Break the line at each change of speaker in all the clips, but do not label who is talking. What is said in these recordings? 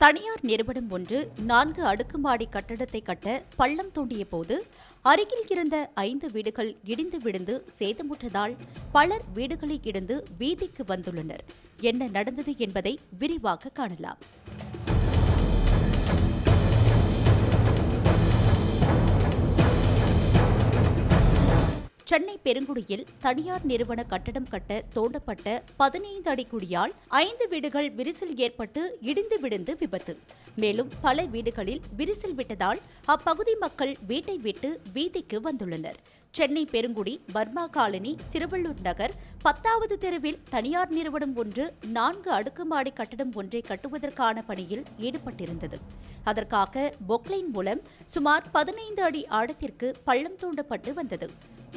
தனியார் நிறுவனம் ஒன்று நான்கு அடுக்குமாடி கட்டடத்தை கட்ட பள்ளம் தோண்டிய போது அருகில் இருந்த ஐந்து வீடுகள் இடிந்து விழுந்து சேதமுற்றதால் பலர் வீடுகளை இடிந்து வீதிக்கு வந்துள்ளனர். என்ன நடந்தது என்பதை விரிவாக காணலாம். சென்னை பெருங்குடியில் தனியார் நிறுவன கட்டடம் கட்ட தோண்டப்பட்ட பதினைந்து அடி குழியால் ஐந்து வீடுகள் விரிசல் ஏற்பட்டு இடிந்து விழுந்து விபத்து. மேலும் பல வீடுகளில் விரிசல் விட்டதால் அப்பகுதி மக்கள் வீட்டை விட்டு வீதிக்கு வந்துள்ளனர். சென்னை பெருங்குடி பர்மா காலனி திருவள்ளூர் நகர் பத்தாவது தெருவில் தனியார் நிறுவனம் ஒன்று நான்கு அடுக்குமாடி கட்டடம் ஒன்றை கட்டுவதற்கான பணியில் ஈடுபட்டிருந்தது. அதற்காக பொக்லைன் மூலம் சுமார் பதினைந்து அடி ஆழத்திற்கு பள்ளம் தோண்டப்பட்டு வந்தது.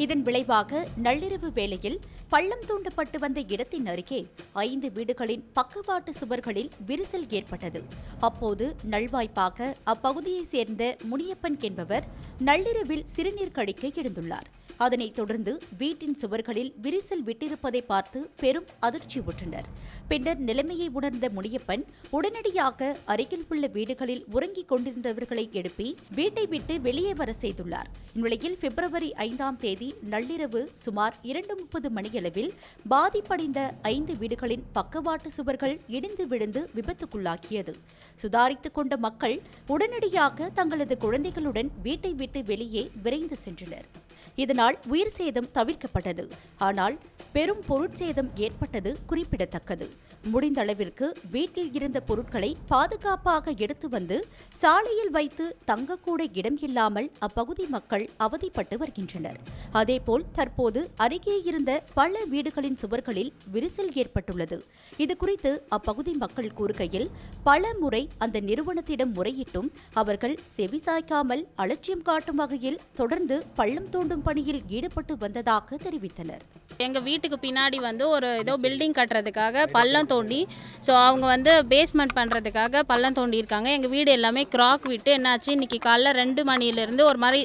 இதன் விளைவாக நள்ளிரவு வேளையில் பள்ளம் தூண்டப்பட்டு வந்த இடத்தின் அருகே ஐந்து வீடுகளின் பக்கவாட்டு சுவர்களில் விரிசல் ஏற்பட்டது. அப்போது நல்வாய்ப்பாக அப்பகுதியைச் சேர்ந்த முனியப்பன் என்பவர் நள்ளிரவில் சிறுநீர் கழிக்க எழுந்துள்ளார். அதனைத் தொடர்ந்து வீட்டின் சுவர்களில் விரிசல் விட்டிருப்பதை பார்த்து பெரும் அதிர்ச்சியுற்றனர் பின்னர் நிலைமையை உணர்ந்த முனியப்பன் உடனடியாக அருகில் உள்ள வீடுகளில் உறங்கிக் கொண்டிருந்தவர்களை எழுப்பி வீட்டை விட்டு வெளியே வர செய்துள்ளார். இந்நிலையில் பிப்ரவரி ஐந்தாம் தேதி நள்ளிரவு சுமார் இரண்டு முப்பது மணியளவில் பாதிப்படைந்த ஐந்து வீடுகளின் பக்கவாட்டு சுவர்கள் இடிந்து விழுந்து விபத்துக்குள்ளாக்கியது. சுதாரித்துக் கொண்ட மக்கள் உடனடியாக தங்களது குழந்தைகளுடன் வீட்டை விட்டு வெளியே விரைந்து சென்றனர். இதனால் உயிர் சேதம் தவிர்க்கப்பட்டது. ஆனால் பெரும் பொருட்சேதம் ஏற்பட்டது குறிப்பிடத்தக்கது. முடிந்த அளவிற்கு வீட்டில் இருந்த பொருட்களை பாதுகாப்பாக எடுத்து வந்து சாலையில் வைத்து தங்கக்கூட இடம் இல்லாமல் அப்பகுதி மக்கள் அவதிப்பட்டு வருகின்றனர். அதேபோல் தற்போது அருகே இருந்த பல வீடுகளின் சுவர்களில் விரிசல் ஏற்பட்டுள்ளது. இதுகுறித்து அப்பகுதி மக்கள் கூறுகையில் பல முறை அந்த நிறுவனத்திடம் முறையிட்டும் அவர்கள் செவிசாய்க்காமல் அலட்சியம் காட்டும் வகையில் தொடர்ந்து பள்ளம் தோண்டும் பணியில் ஈடுபட்டு வந்ததாக தெரிவித்தனர்.
எங்கள் வீட்டுக்கு பின்னாடி வந்து ஒரு ஏதோ பில்டிங் கட்டுறதுக்காக பள்ளம் தோண்டி ஸோ அவங்க வந்து பேஸ்மெண்ட் பண்ணுறதுக்காக பள்ளம் தோண்டி இருக்காங்க. எங்கள் வீடு எல்லாமே கிராக் விட்டு என்னாச்சு? இன்னைக்கு காலைல ரெண்டு மணிலேருந்து ஒரு மாதிரி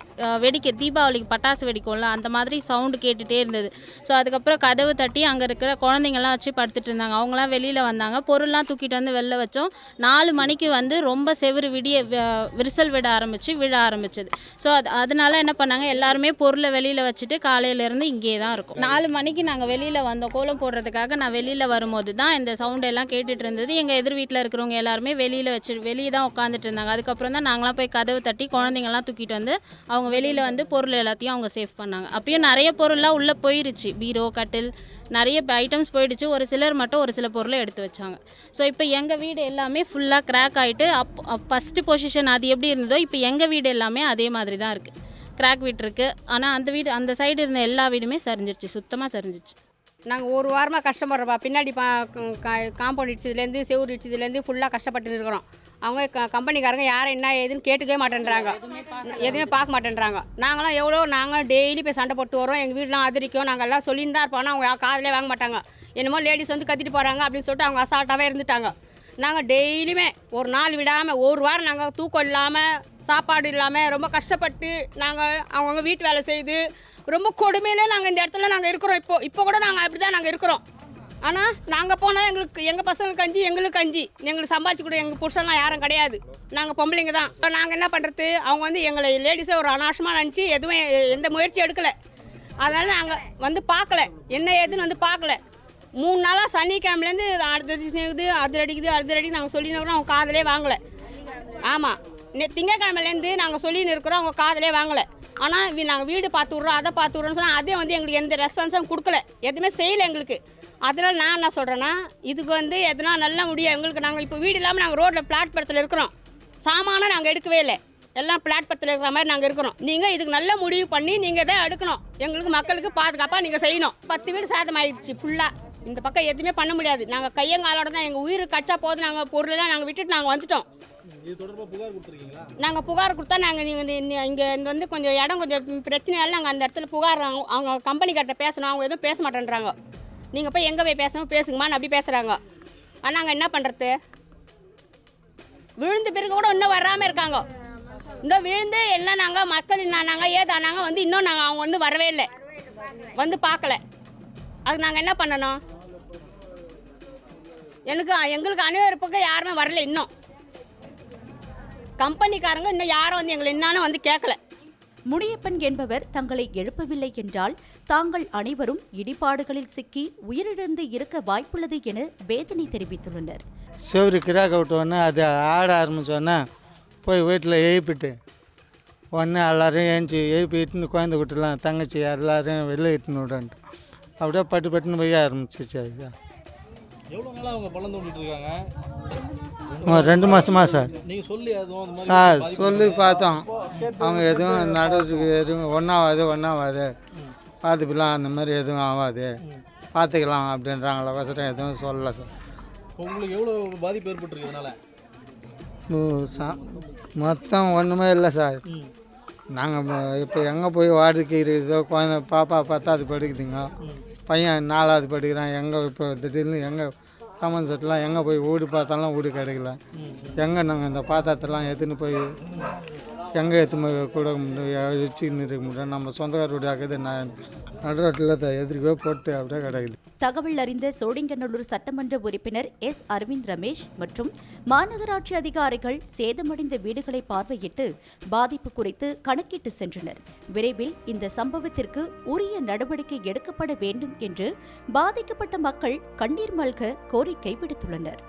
வெடிக்க தீபாவளிக்கு பட்டாசு வெடிக்கும்ல அந்த மாதிரி சவுண்டு கேட்டுகிட்டே இருந்தது. ஸோ அதுக்கப்புறம் கதவு தட்டி அங்கே இருக்கிற குழந்தைங்கள்லாம் வச்சு படுத்துட்டு இருந்தாங்க. அவங்களாம் வெளியில் வந்தாங்க. பொருள்லாம் தூக்கிட்டு வந்து வெளில வச்சோம். நாலு மணிக்கு வந்து ரொம்ப செவுரு விடிய விரிசல் விட ஆரம்பிச்சு விழ ஆரம்பிச்சது. ஸோ அது அதனால என்ன பண்ணாங்க? எல்லாருமே பொருள் பொருளை வெளியில் வச்சுட்டு காலையிலேருந்து இங்கே தான் இருக்கும். நாலு மணிக்கு நாங்கள் வெளியில் வந்தோம். கோலம் போடுறதுக்காக நான் வெளியில் வரும்போது தான் இந்த சவுண்ட் எல்லாம் கேட்டுட்டு இருந்தது. எங்கள் எதிர் வீட்டில் இருக்கிறவங்க எல்லாருமே வெளியில் வச்சு வெளியே தான் உட்காந்துட்டு இருந்தாங்க. அதுக்கப்புறம் தான் நாங்களாம் போய் கதவு தட்டி குழந்தைங்கள்லாம் தூக்கிட்டு வந்து அவங்க வெளியில் வந்து பொருள் எல்லாத்தையும் அவங்க சேஃப் பண்ணாங்க. அப்பயும் நிறைய பொருள்லாம் உள்ளே போயிருச்சு. பீரோ கட்டில் நிறைய ஐட்டம்ஸ் போயிடுச்சு. ஒரு சிலர் மட்டும் ஒரு சில பொருளை எடுத்து வச்சாங்க. ஸோ இப்போ எங்கள் வீடு எல்லாமே ஃபுல்லாக கிராக் ஆகிட்டு அப் ஃபஸ்ட்டு பொசிஷன் அது எப்படி இருந்ததோ இப்போ எங்கள் வீடு எல்லாமே அதே மாதிரி தான் இருக்குது கிராக் வீடு இருக்குது ஆனால் அந்த வீடு அந்த சைடு இருந்த எல்லா வீடுமே சரிஞ்சிருச்சு. சுத்தமாக சரிஞ்சிருச்சு.
நாங்கள் ஒரு வாரமாக கஷ்டப்படுறோம்ப்பா. பின்னாடி பா காம்பவுண்ட் இடிச்சதுலேருந்து செவுரு இடிச்சதுலேருந்து ஃபுல்லாக கஷ்டப்பட்டு இருக்கிறோம். அவங்க க கம்பெனிக்காரங்க யாரும் என்ன ஏதுன்னு கேட்டுக்கவே மாட்டேன்றாங்க. எதுவுமே பார்க்க மாட்டேன்றாங்க. நாங்களாம் எவ்வளோ நாங்கள் டெய்லி போய் சண்டை போட்டு வரோம். எங்கள் வீடெலாம் அதிரிக்கும் நாங்கள் எல்லாம் சொல்லியிருந்தா இருப்போம். ஆனால் அவங்க காதலே வாங்க மாட்டாங்க. என்னமோ லேடிஸ் வந்து கத்திட்டு போகிறாங்க அப்படின்னு சொல்லிட்டு அவங்க அசால்ட்டாகவே இருந்துட்டாங்க. நாங்கள் டெய்லியுமே ஒரு நாள் விடாமல் ஒரு வாரம் நாங்கள் தூக்கம் இல்லாமல் சாப்பாடு இல்லாமல் ரொம்ப கஷ்டப்பட்டு நாங்கள் அவங்கவுங்க வீட்டு வேலை செய்து ரொம்ப கொடுமையிலே நாங்கள் இந்த இடத்துல நாங்கள் இருக்கிறோம். இப்போ இப்போ கூட நாங்கள் அப்படி தான் நாங்கள் இருக்கிறோம். ஆனால் நாங்கள் போனால் எங்களுக்கு எங்கள் பசங்களுக்கு கஞ்சி எங்களுக்கு கஞ்சி. எங்களுக்கு சம்பாதிச்சு கூட எங்கள் புருஷன்லாம் யாரும் கிடையாது. நாங்கள் பொம்பளைங்க தான். இப்போ நாங்கள் என்ன பண்ணுறது அவங்க வந்து எங்களை லேடிஸை ஒரு அனாவசியமாக நினச்சி எதுவும் எந்த முயற்சியும் எடுக்கலை. அதனால் நாங்கள் வந்து பார்க்கல. என்ன ஏதுன்னு வந்து பார்க்கல. மூணு நாளாக சனிக்கிழமைலேருந்து அது செய்யுது அது அடிக்குது அடுத்த அடிக்குது நாங்கள் சொல்லினோம் அவங்க காதலே வாங்கலை. ஆமாம் நே திங்கக்கிழமைலேருந்து நாங்கள் சொல்லின்னு இருக்கிறோம் அவங்க காதலே வாங்கலை. ஆனால் நாங்கள் வீடு பார்த்து விட்றோம் அதை பார்த்து விட்றோம்னு சொன்னால் அதே வந்து எங்களுக்கு எந்த ரெஸ்பான்ஸும் கொடுக்கல. எதுவுமே செய்யலை எங்களுக்கு. அதனால் நான் என்ன சொல்கிறேன்னா இதுக்கு வந்து எதனால் நல்ல முடியும் எங்களுக்கு நாங்கள் இப்போ வீடு இல்லாமல் நாங்கள் ரோட்டில் பிளாட்பாரத்தில் இருக்கிறோம். சாமானும் நாங்கள் எடுக்கவே இல்லை. எல்லாம் பிளாட்பாரத்தில் இருக்கிற மாதிரி நாங்கள் இருக்கிறோம். நீங்கள் இதுக்கு நல்ல முடிவு பண்ணி நீங்கள் தான் எடுக்கணும். எங்களுக்கு மக்களுக்கு பாதுகாப்பாக நீங்கள் செய்யணும். பத்து வீடு சேதம் ஆயிடுச்சு ஃபுல்லாக இந்த பக்கம் எதுவுமே பண்ண முடியாது. நாங்கள் கையங்காலோட தான் எங்கள் உயிர் கச்சா போது நாங்கள் பொருளெல்லாம் நாங்கள் விட்டுட்டு நாங்கள் வந்துட்டோம். நாங்கள் புகார் கொடுத்தா நாங்கள் நீங்கள் இங்கே வந்து கொஞ்சம் இடம் கொஞ்சம் பிரச்சனையால நாங்கள் அந்த இடத்துல புகார் அவங்க- அவங்க கம்பெனிக்கிட்ட பேசணும். அவங்க எதுவும் பேச மாட்டேன்றாங்க. நீங்கள் போய் எங்கே போய் பேசணும்? பேசுங்கம்மான்னு அப்படி பேசுகிறாங்க ஆனால் நாங்கள் என்ன பண்ணுறது விழுந்த பிறகு கூட இன்னும் வராமல் இருக்காங்க. இன்னும் விழுந்து எல்லாம் நாங்கள் மக்கள் என்னானாங்க ஏதானாங்க வந்து இன்னும் நாங்கள் அவங்க வந்து வரவே இல்லை. வந்து பார்க்கல. அதுக்கு நாங்கள் என்ன பண்ணணும்? எனக்கு எங்களுக்கு அணிவகுப்புக்கு யாருமே வரல இன்னும். கம்பெனிக்காரங்க இன்னும் யாரும் வந்து எங்களை என்னான்னு வந்து கேட்கல
முனியப்பன் என்பவர் தங்களை எழுப்பவில்லை என்றால் தாங்கள் அனைவரும் இடிபாடுகளில் சிக்கி உயிரிழந்து இருக்க வாய்ப்புள்ளது என வேதனை தெரிவித்துள்ளனர்.
செவரு கிராக் விட்டோடனே அது ஆட ஆரம்பித்தோடனே போய் வீட்டில் எழுப்பிட்டு உடனே எல்லாரையும் ஏஞ்சி எழுப்பி இட்டுன்னு குழந்தை விட்டுலாம் தங்கச்சி எல்லாரையும் வெளில இட்டுன்னு விடன்ட்டு அப்படியே பட்டு பட்டுன்னு போய் ஆரம்பிச்சிச்சு அது
எவ்வளோ நாளாக அவங்க பள்ளம் தோண்டிட்டு இருக்காங்க?
ஒரு ரெண்டு மாதமா சார்.
நீங்கள் சொல்லி
சார் சொல்லி பார்த்தோம். அவங்க எதுவும் நடவடிக்கை எதுவும் ஒன்றாவாது ஒன்றாவாது பார்த்துக்கலாம் அந்த மாதிரி எதுவும் ஆகாது. பார்த்துக்கலாம் அப்படின்றாங்களா வசரம் எதுவும் சொல்லலை சார்.
உங்களுக்கு எவ்வளோ பாதிப்பு ஏற்பட்டிருக்கு இதனால?
மொத்தம் ஒன்றுமே இல்லை சார். நாங்கள் இப்போ எங்கே போய் வாடகைக்கு இருக்குதோ குழந்த பாப்பா பத்தாவது படிக்குதுங்க. பையன் நாலாவது படிக்கிறான். எங்கே இப்போ திடீர்னு எங்கே சாமான் செட்லாம் எங்கே போய் வீடு பார்த்தாலும் வீடு கிடைக்கல. எங்கே நாங்கள் இந்த பாத்திரத்தெல்லாம் எடுத்துன்னு போய் எங்கே எடுத்துன்னு கூட கொடுக்க இருக்க முடியும் நம்ம சொந்தக்கார வீடு நான் எதிர்க்கவே போட்டு அப்படியே கிடக்குது.
தகவல் அறிந்த சோழிங்கநல்லூர் சட்டமன்ற உறுப்பினர் எஸ் அரவிந்த் ரமேஷ் மற்றும் மாநகராட்சி அதிகாரிகள் சேதமடைந்த வீடுகளை பார்வையிட்டு பாதிப்பு குறித்து கணக்கிட்டு சென்றனர். விரைவில் இந்த சம்பவத்திற்கு உரிய நடவடிக்கை எடுக்கப்பட வேண்டும் என்று பாதிக்கப்பட்ட மக்கள் கண்ணீர் மல்க கோரிக்கை விடுத்துள்ளனர்.